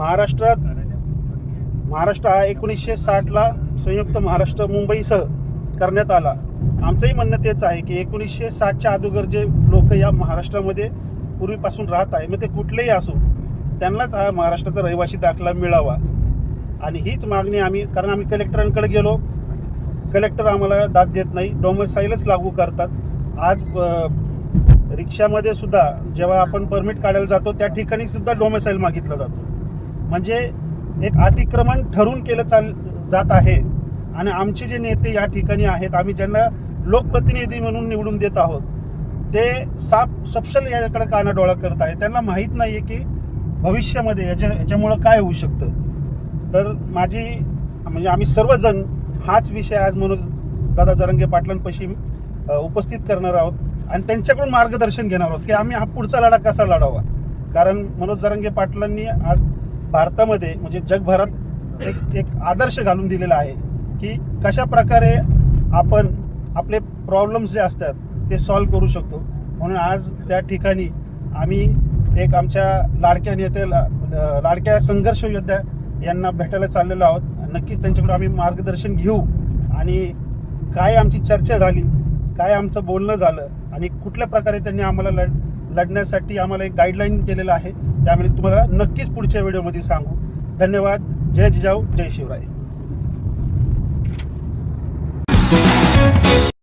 महाराष्ट्रात महाराष्ट्र हा एकोणीसशे साठला संयुक्त महाराष्ट्र मुंबईसह करण्यात आला. आमचंही म्हणणं तेच आहे की एकोणीसशे साठच्या अगोदर जे लोक या महाराष्ट्रामध्ये पूर्वीपासून राहत आहे मग ते कुठलेही असो त्यांनाच हा महाराष्ट्राचा रहिवासी दाखला मिळावा. आणि हीच मागणी आम्ही कारण आम्ही कलेक्टरांकडे गेलो. कलेक्टर आम्हाला दाद देत नाही डोमसाईलच लागू करतात. आज रिक्षामध्ये सुद्धा जेव्हा आपण परमिट काढायला जातो त्या ठिकाणी सुद्धा डोमेसाईल मागितला जातो. म्हणजे एक अतिक्रमण ठरून केलं चाल जात आहे. आणि आमचे जे नेते या ठिकाणी आहेत आम्ही ज्यांना लोकप्रतिनिधी म्हणून निवडून देत आहोत ते साप सपशल याकडे कानाडोळा करत आहे त्यांना माहीत नाही आहे की भविष्यामध्ये याच्या याच्यामुळं काय होऊ शकतं. तर माझी म्हणजे आम्ही सर्वजण हाच विषय आज मनोज दादा जरंगे पाटलांपाशी उपस्थित करणार आहोत. आणि त्यांच्याकडून मार्गदर्शन घेणार आहोत की आम्ही हा पुढचा लढा कसा लढावा? कारण मनोज जरंगे पाटलांनी आज भारतामध्ये म्हणजे जगभरात एक एक आदर्श घालून दिलेला आहे की कशा प्रकारे आपण आपले प्रॉब्लेम्स जे असतात ते सॉल्व्ह करू शकतो. म्हणून आज त्या ठिकाणी आम्ही एक आमच्या लाडक्या नेते ला- लाडक्या संघर्ष योद्ध्या यांना भेटायला चाललेलो आहोत. नक्कीच त्यांच्याकडून आम्ही मार्गदर्शन घेऊ आणि काय आमची चर्चा झाली काय आमचं बोलणं झालं आणि कुठल्या प्रकारे त्यांनी आम्हाला लढ लढण्यासाठी आम्हाला एक गाईडलाईन केलेलं आहे त्यामुळे तुम्हाला नक्कीच पुढच्या व्हिडिओमध्ये सांगू. धन्यवाद. जय जिजाऊ. जय शिवराय.